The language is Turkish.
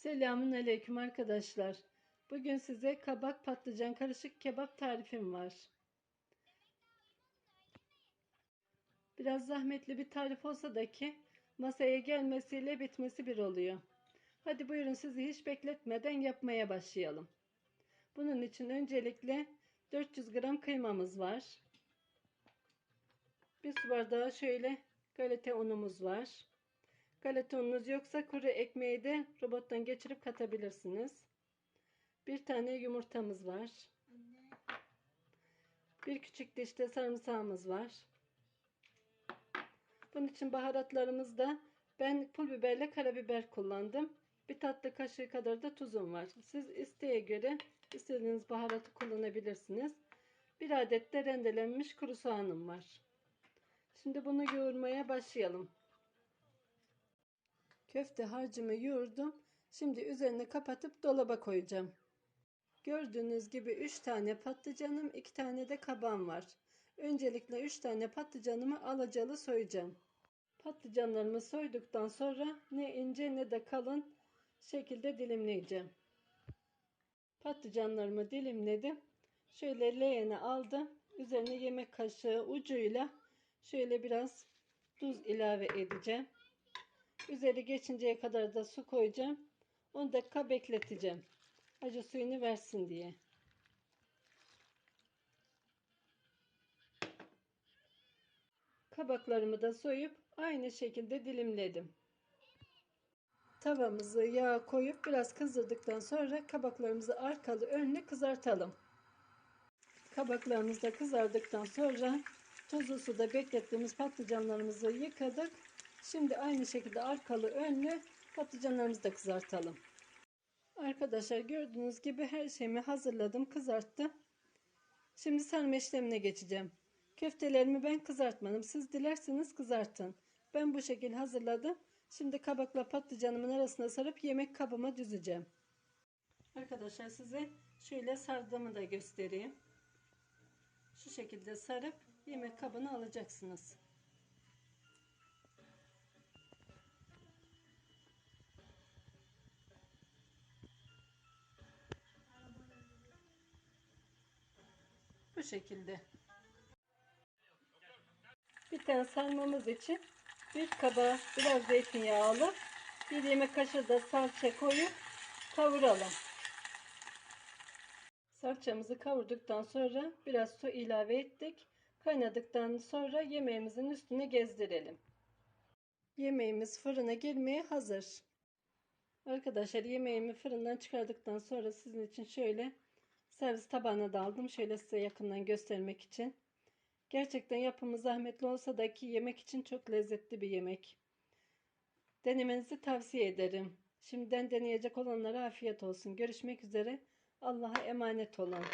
Selamun aleyküm arkadaşlar. Bugün size kabak patlıcan karışık kebap tarifim var. Biraz zahmetli bir tarif olsa da ki masaya gelmesiyle bitmesi bir oluyor. Hadi buyurun sizi hiç bekletmeden yapmaya başlayalım. Bunun için öncelikle 400 gram kıymamız var. Bir su bardağı şöyle galeta unumuz var. Galeta ununuz yoksa kuru ekmeği de robottan geçirip katabilirsiniz. Bir tane yumurtamız var. Bir küçük dişte sarımsağımız var. Bunun için baharatlarımızda ben pul biberle karabiber kullandım. Bir tatlı kaşığı kadar da tuzum var. Siz isteğe göre istediğiniz baharatı kullanabilirsiniz. Bir adet de rendelenmiş kuru soğanım var. Şimdi bunu yoğurmaya başlayalım. Köfte harcımı yoğurdum. Şimdi üzerine kapatıp dolaba koyacağım. Gördüğünüz gibi 3 tane patlıcanım, 2 tane de kabağım var. Öncelikle 3 tane patlıcanımı alacalı soyacağım. Patlıcanlarımı soyduktan sonra ne ince ne de kalın şekilde dilimleyeceğim. Patlıcanlarımı dilimledim. Şöyle leğene aldım. Üzerine yemek kaşığı ucuyla şöyle biraz tuz ilave edeceğim. Üzeri geçinceye kadar da su koyacağım. 10 dakika bekleteceğim. Acı suyunu versin diye. Kabaklarımı da soyup aynı şekilde dilimledim. Tavamızı yağa koyup biraz kızdırdıktan sonra kabaklarımızı arkalı önlü kızartalım. Kabaklarımız da kızardıktan sonra tuzlu suda beklettiğimiz patlıcanlarımızı yıkadık. Şimdi aynı şekilde arkalı önlü patlıcanlarımızı da kızartalım. Arkadaşlar gördüğünüz gibi her şeyimi hazırladım, kızarttım. Şimdi sarma işlemine geçeceğim. Köftelerimi ben kızartmadım. Siz dilerseniz kızartın. Ben bu şekilde hazırladım. Şimdi kabakla patlıcanımın arasına sarıp yemek kabıma düzeceğim. Arkadaşlar size şöyle sardığımı da göstereyim. Şu şekilde sarıp yemek kabına alacaksınız. Bu şekilde. Bir tane sarmamız için bir kaba biraz zeytinyağı alıp bir yemek kaşığı da salça koyup kavuralım. Salçamızı kavurduktan sonra biraz su ilave ettik. Kaynadıktan sonra yemeğimizin üstüne gezdirelim. Yemeğimiz fırına girmeye hazır. Arkadaşlar yemeğimi fırından çıkardıktan sonra sizin için şöyle servis tabağına da aldım. Şöyle size yakından göstermek için. Gerçekten yapımı zahmetli olsa da ki yemek için çok lezzetli bir yemek. Denemenizi tavsiye ederim. Şimdiden deneyecek olanlara afiyet olsun. Görüşmek üzere. Allah'a emanet olun.